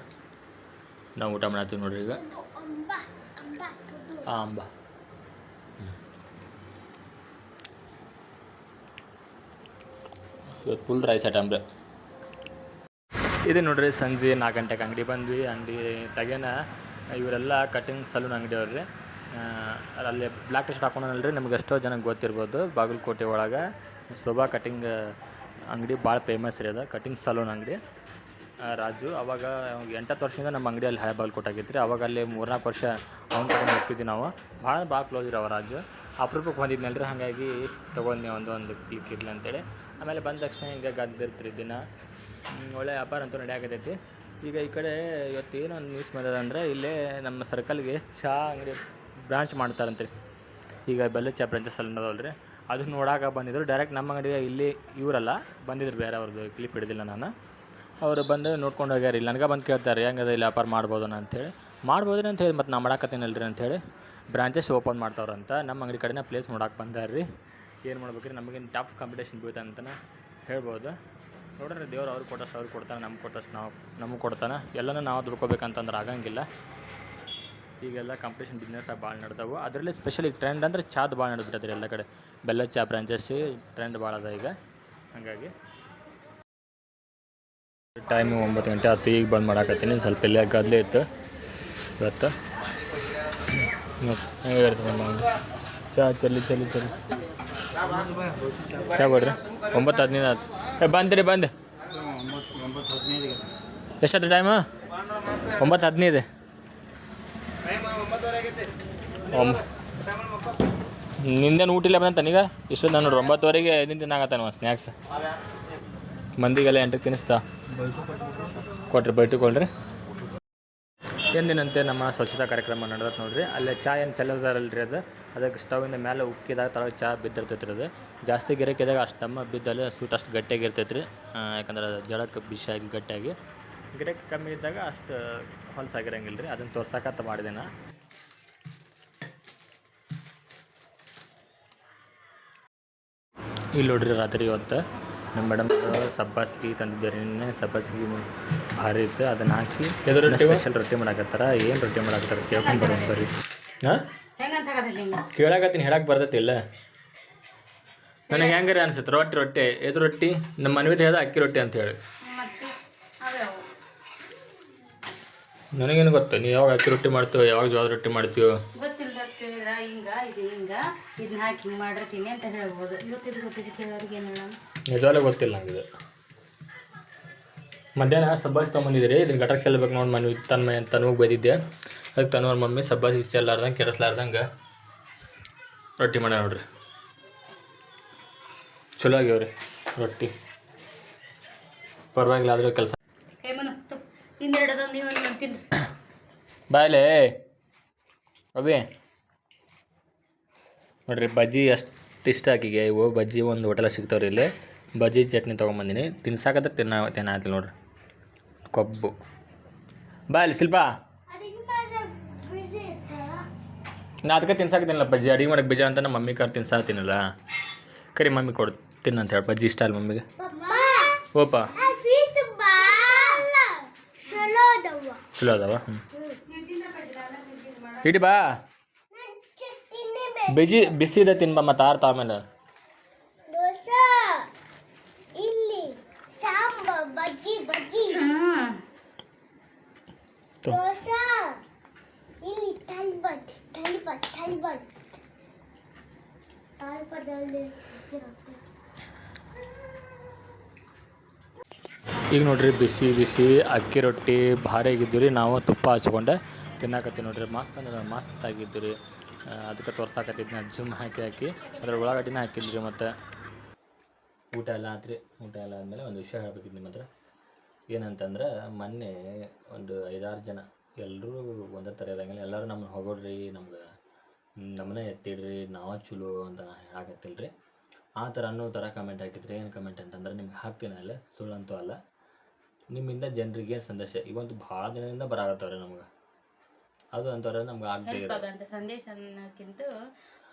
ನಾವು ಊಟ ಮಾಡತ್ತೀವಿ ನೋಡ್ರಿ ಈಗ. ಹಾಂ ಅಂಬ. ಇವತ್ತು ಫುಲ್ ರೈಸ್ ಐಟಮ್ ರೀ. ಇದು ನೋಡ್ರಿ ಸಂಜೆ ನಾಲ್ಕು ಗಂಟೆಗೆ ಅಂಗಡಿ ಬಂದ್ವಿ. ಅಂಗಡಿ ತಗೇನ ಇವರೆಲ್ಲ ಕಟಿಂಗ್ ಸಲೂನ್ ಅಂಗಡಿ ಅವ್ರಿ ಅಲ್ಲಿ ಬ್ಲ್ಯಾಕ್ ಟಿ ಶರ್ಟ್ ಹಾಕೊಂಡಲ್ರಿ ನಿಮ್ಗೆ ಎಷ್ಟೋ ಜನಕ್ಕೆ ಗೊತ್ತಿರ್ಬೋದು, ಬಾಗಲಕೋಟೆ ಒಳಗೆ ಶೋಭಾ ಕಟಿಂಗ್ ಅಂಗಡಿ ಭಾಳ ಫೇಮಸ್ ರೀ ಅದು ಕಟಿಂಗ್ ಸಲೂನ್ ಅಂಗಡಿ. ರಾಜು, ಅವಾಗ ಎಂಟತ್ತು ವರ್ಷದಿಂದ ನಮ್ಮ ಅಂಗಡಿಯಲ್ಲಿ ಹಳೆ ಬಾಗಲಕೋಟೆ ಆಗಿತ್ತು ರೀ ಅವಾಗ ಅಲ್ಲಿ ಮೂರ್ನಾಲ್ಕು ವರ್ಷ ಅವ್ನ ತಗೊಂಡು ಹೋಗ್ತಿದ್ವಿ ನಾವು. ಭಾಳ ಭಾಳ ಕ್ಲೋಸ್ ಇರೋ ರಾಜು. ಅಪರೂಪಕ್ಕೆ ಬಂದಿದ್ನಲ್ರಿ, ಹಾಗಾಗಿ ತೊಗೊಂಡು ಒಂದು ಒಂದು ಕ್ಲಿಕ್ ಇರಲಿ ಅಂತೇಳಿ. ಆಮೇಲೆ ಬಂದ ತಕ್ಷಣ ಹಿಂಗೆ ಗದ್ದಿರ್ತೀರಿ ದಿನ. ಒಳ್ಳೆ ವ್ಯಾಪಾರ ಅಂತೂ ನಡೆಯಾಕತೈತಿ ಈಗ ಈ ಕಡೆ ಇವತ್ತು ಏನು ಒಂದು ನ್ಯೂಸ್ ಬಂದದ ಅಂದ್ರೆ ಇಲ್ಲೇ ನಮ್ಮ ಸರ್ಕಲ್ಗೆ ಚಹಾ ಅಂಗಡಿ ಬ್ರಾಂಚ್ ಮಾಡ್ತಾರಂತೆ ರೀ ಈಗ ಬೆಲ್ಲ ಚಾ ಬ್ರಾಂಚಸ್ ಅಲ್ಲಿ ರೀ. ಅದು ನೋಡಾಕ ಬಂದಿದ್ರು. ಡೈರೆಕ್ಟ್ ನಮ್ಮ ಅಂಗಡಿಗೆ ಇಲ್ಲಿ ಇವರಲ್ಲ, ಬಂದಿದ್ರು ಬೇರೆ ಅವ್ರದ್ದು ಕ್ಲಿಪ್ ಹಿಡಿದಿಲ್ಲ ನಾನು. ಅವರು ಬಂದು ನೋಡ್ಕೊಂಡು ಹೋಗ್ಯಾರ. ಇಲ್ಲಿ ನನಗೆ ಬಂದು ಕೇಳ್ತಾರೆ ಹೆಂಗದ ಇಲ್ಲಿ ವ್ಯಾಪಾರ ಮಾಡ್ಬೋದು ಅಂತೇಳಿ ಮಾಡ್ಬೋದ್ರಿ ಅಂತ ಹೇಳಿ, ಮತ್ತು ನಾ ಮಾಡಾಕತ್ತೀನಲ್ರಿ ಅಂಥೇಳಿ ಬ್ರಾಂಚಸ್ ಓಪನ್ ಮಾಡ್ತಾವ್ರಂತ ನಮ್ಮ ಅಂಗಡಿ ಕಡೆನೇ ಪ್ಲೇಸ್ ನೋಡಕ್ಕೆ ಬಂದಾರ ರೀ. ಏನು ಮಾಡ್ಬೇಕ್ರಿ, ನಮಗೇನು ಟಫ್ ಕಾಂಪಿಟೇಷನ್ ಬೀಳ್ತಾ ಅಂತಲೇ ಹೇಳ್ಬೋದು. ನೋಡ್ರಿ ದೇವ್ರು ಅವ್ರು ಕೊಟ್ಟಷ್ಟು ಅವ್ರು ಕೊಡ್ತಾನೆ ನಮ್ಗೆ ಕೊಟ್ಟಷ್ಟು ನಾವು, ನಮಗೆ ಕೊಡ್ತಾನೆ. ಎಲ್ಲನೂ ನಾವು ದುಡ್ಕೋಬೇಕಂತಂದ್ರೆ ಆಗಂಗಿಲ್ಲ. ಈಗೆಲ್ಲ ಕಾಂಪಿಟೇಷನ್ ಬಿಸ್ನೆಸ್ ಭಾಳ ನಡೆದವು. ಅದರಲ್ಲಿ ಸ್ಪೆಷಲಿ ಈಗ ಟ್ರೆಂಡ್ ಅಂದರೆ ಚಾದ್ ಭಾಳ ನಡೆದ್ಬಿಟ್ಟದ್ರಿ ಎಲ್ಲ ಕಡೆ. ಬೆಲ್ಲ ಚಾ ಬ್ರಾಂಚಸ್ ಟ್ರೆಂಡ್ ಭಾಳ ಅದ ಈಗ. ಹಾಗಾಗಿ ಟೈಮು ಒಂಬತ್ತು ಗಂಟೆ ಹತ್ತು ಈಗ ಬಂದು ಮಾಡಾಕತ್ತೀನಿ. ಸ್ವಲ್ಪ ಇಲ್ಲೇ ಗದ್ಲೆ ಇತ್ತು. ಇವತ್ತು ಚಾ ಚಲ್ಲಿ ಚಲ್ಲಿ ಚಲ್ಲಿ. ಚಾ ಬಿಡ್ರಿ ಒಂಬತ್ತು ಹದಿನೈದು ಆಯ್ತು ಏ ಬಂದ್ರಿ ಬಂದು. ಎಷ್ಟಾಯ್ತು ಟೈಮು ಒಂಬತ್ತು ಹದಿನೈದು. ನಿಂದೇನು ಊಟ ಇಲ್ಲ ಬಂತ ನೀಗ? ನಾನು ನೋಡ್ರಿ ಒಂಬತ್ತುವರೆಗೆ ಐದಿನ ತಿನ್ನಾಗತ್ತಾನ ಸ್ನ್ಯಾಕ್ಸ್ ಮಂದಿಗೆಲ್ಲ ಎಂಟಕ್ಕೆ ತಿನ್ನಿಸ್ತಾ. ಕೊಟ್ರಿ ಬೈಟುಕೊಳ್ರಿ ಎಂದಿನಂತೆ ನಮ್ಮ ಸ್ವಚ್ಛತಾ ಕಾರ್ಯಕ್ರಮ ನಡೆದ ನೋಡ್ರಿ. ಅಲ್ಲೇ ಚಾ ಏನು ಚೆಲ್ಲದಾರಲ್ರಿ ಅದು? ಅದಕ್ಕೆ ಸ್ಟವಿಂದ ಮೇಲೆ ಉಕ್ಕಿದಾಗ ತಳಗೆ ಚಾ ಬಿದ್ದಿರ್ತೈತೆ ಅದು. ಜಾಸ್ತಿ ಗಿರಕಿದಾಗ ಅಷ್ಟು ತಮ್ಮ ಬಿದ್ದಲ್ಲಿ ಸೂಟ್ ಅಷ್ಟು ಗಟ್ಟಿಯಾಗಿ ಇರ್ತೈತೆ ರೀ ಯಾಕಂದ್ರೆ ಅದು ಜಳಕ್ಕೆ ಬಿಸಿಯಾಗಿ ಗಟ್ಟಿಯಾಗಿ. ಗಿರಕ್ಕೆ ಕಮ್ಮಿ ಇದ್ದಾಗ ಅಷ್ಟು ಹೊಲಸಾಗಿರಂಗಿಲ್ಲ ರೀ ಅದನ್ನು ತೋರ್ಸಕತ್ತ ಮಾಡಿದೆ ನಾ. ಇಲ್ಲಿ ನೋಡ್ರಿ ರಾತ್ರಿ ಇವತ್ತು ನಮ್ಮ ಮೇಡಮ್ ಸಬ್ಬಾಸ್ಗಿ ತಂದಿದ್ದಾರೆ ನಿನ್ನೆ. ಸಬ್ಬಾಸ್ಗಿ ಭಾರಿ ಇತ್ತು. ಅದನ್ನು ಹಾಕಿ ಸ್ಪೆಷಲ್ ರೊಟ್ಟಿ ಮಾಡಾಕತ್ತಾರ. ಏನು ರೊಟ್ಟಿ ಮಾಡಾಕತ್ತಾರ ಕೇಳ್ಕೊಂಡು ಬರೋಣ ಸರಿ ಹಾಂ? ಕೇಳಾಕತ್ತೀನಿ ಹೇಳಕ್ಕೆ ಬರ್ತೈತಿಲ್ಲ ನನಗೆ ಹೆಂಗಾರೆ ಅನ್ಸುತ್ತೆ ರೊಟ್ಟಿ ರೊಟ್ಟಿ ಎದು ರೊಟ್ಟಿ ನಮ್ಮ ಮನೆವಿದ ಹೇಳ್ದ ಅಕ್ಕಿ ರೊಟ್ಟಿ ಅಂತ ಹೇಳಿ. ನನಗೇನು ಗೊತ್ತು ನೀವು ಯಾವಾಗ ಅಕ್ಕಿ ರೊಟ್ಟಿ ಮಾಡ್ತೀವೋ ಯಾವಾಗ ಜೋಳದ ರೊಟ್ಟಿ ಮಾಡ್ತೀವೋ ಕೇಳಿದ್ರ ಹಿಂಗ ಇದು ಹಿಂಗ ಇದನ್ನ ಹಾಕಿ ಹಿಂಗ್ ಮಾಡಿರ್ತೀನಿ ಅಂತ ಹೇಳ್ಬೋದು. ಗೊತ್ತಿದ್ದು ಗೊತ್ತಿದ್ದು ಕೇಳೋರಿಗೆ ಏನು ಹೇಳೋಣ? ನಿಜವಾಗ್ಲೂ ಗೊತ್ತಿಲ್ಲ ನಂಗೆ ಮಧ್ಯಾಹ್ನ ಸಬ್ಬಾಸ್ ತೊಗೊಂಬಂದಿದ್ರಿ ಇದನ್ನ ಗಟಕ್ಕೆ ಕೇಳ್ಬೇಕು ನೋಡಿ ಮನೆ ತನ್ನ ಮನೆ ತನಗೆ ಬೈದಿದ್ದೆ. ಅದಕ್ಕೆ ತನ್ನವ್ರ ಮಮ್ಮಿ ಸಬ್ಬಾಸ್ ಇಚ್ಚಲಾರ್ದಂಗೆ ಕೆಡಿಸ್ಲಾರ್ದಂಗೆ ರೊಟ್ಟಿ ಮಾಡ್ಯಾರ ನೋಡ್ರಿ. ಚಲೋ ಆಗ್ಯಾವ್ರಿ ರೊಟ್ಟಿ. ಪರವಾಗಿಲ್ಲ ಆದರೂ ಕೆಲಸ. ಬಾಯ್ಲೆ. ಅಭಿ ನೋಡ್ರಿ ಬಜ್ಜಿ ಅಷ್ಟು ಇಷ್ಟ ಆಕಿಗೆ. ಇವು ಬಜ್ಜಿ ಒಂದು ಹೋಟೆಲ ಸಿಗ್ತಾವ್ರಿ ಇಲ್ಲಿ. ಬಜ್ಜಿ ಚಟ್ನಿ ತೊಗೊಂಬಂದಿನಿ. ತಿನ್ಸಾಕತ್ರ ತಿನ್ನ ತಿನ್ನಾತಿಲ್ಲ ನೋಡ್ರಿ. ಕೊಬ್ಬು. ಬಾ ಅಲ್ಲಿ ಶಿಲ್ಪ. ನಾ ಅದಕ್ಕೆ ತಿನ್ಸಾಕತ್ತೀನಲ್ಲ ಬಜ್ಜಿ. ಅಡಿಗೆ ಮಾಡೋಕೆ ಬೀಜ ಅಂತ ನಮ್ಮ ಮಮ್ಮಿ ಕರ್ ತಿನ್ಸಾಕತ್ತೀನಲ್ಲ ಕರಿ ಮಮ್ಮಿ ಕೊಡು ತಿನ್ನಂತ ಹೇಳಿ. ಬಜ್ಜಿ ಇಷ್ಟ ಅಲ್ಲ ಮಮ್ಮಿಗೆ. ಓಪ ಚಲೋ ಅದಾವ. ಹ್ಞೂ ಇಡಿ ಬಾ. ಬಿಜಿ ಬಿಸಿ ಇದೆ ತಿನ್ಬಾ ಮತ್ತೆ ಆರ್ತ ಆಮೇಲೆ. ದೋಸೆ ಇಲ್ಲಿ ಸಾಂಬಾರ್ ಬಜ್ಜಿ ಬಜ್ಜಿ. ತೊ. ದೋಸೆ ಇಲ್ಲಿ ತಲ್ಬಟ್ ತಲ್ಬಟ್ ತಲ್ಬಟ್ ತಾಲ್ಪದಲ್ಲಿ ಈಗ ನೋಡ್ರಿ ಬಿಸಿ ಬಿಸಿ ಅಕ್ಕಿ ರೊಟ್ಟಿ ಭಾರಿ ಆಗಿದ್ದು ರೀ ನಾವು ತುಪ್ಪ ಹಚ್ಕೊಂಡೆ. ತಿನ್ನಾಕತ್ತೀವಿ ನೋಡ್ರಿ. ಮಸ್ತ್ ಅಂದ್ರೆ ಮಸ್ತ್ ಆಗಿದ್ದು ರೀ ಅದಕ್ಕೆ ತೋರ್ಸಾಕತ್ತಿದ್ನ ಜುಮ್ ಹಾಕಿ ಹಾಕಿ ಅದ್ರ ಉಳ್ಳಾಗಡ್ಡಿನ ಹಾಕಿದ್ರಿ ಮತ್ತು. ಊಟ ಎಲ್ಲ ಆತ್ರಿ. ಊಟ ಎಲ್ಲ ಆದಮೇಲೆ ಒಂದು ವಿಷಯ ಹೇಳ್ಬೇಕಿದ್ದು ನಿಮ್ಮ ಹತ್ರ. ಏನಂತಂದ್ರೆ, ಮೊನ್ನೆ ಒಂದು ಐದಾರು ಜನ ಎಲ್ಲರೂ ಒಂದೇ ಥರ ಇರೋಂಗಿಲ್ಲ. ಎಲ್ಲರೂ ನಮ್ಮನ್ನ ಹೊಗೋಡ್ರಿ ನಮ್ಗೆ ನಮ್ಮನೆ ಎತ್ತಿಡ್ರಿ, ನಾವು ಚಲೋ ಅಂತ ಹೇಳಾಕತ್ತಿಲ್ಲ ರೀ ಆ ಥರ ಅನ್ನೋ ಥರ ಕಮೆಂಟ್ ಹಾಕಿದ್ರಿ. ಏನು ಕಮೆಂಟ್ ಅಂತಂದ್ರೆ, ನಿಮ್ಗೆ ಹಾಕ್ತೀನಿ ಅಲ್ಲ, ಸುಳ್ಳಂತೂ ಅಲ್ಲ. ನಿಮ್ಮಿಂದ ಜನರಿಗೆ ಸಂದೇಶ. ಇವಂತೂ ಭಾಳ ದಿನದಿಂದ ಬರಾಗತ್ತವ್ರಿ ನಮ್ಗೆ. ಅದು ಒಂಥರ ನಮ್ಗೆ ಆಗದೆ ಹೆಲ್ಪ್ ಇರೋ ಆಗಂತ ಸಂದೇಶ ಅನ್ನೋಕ್ಕಿಂತ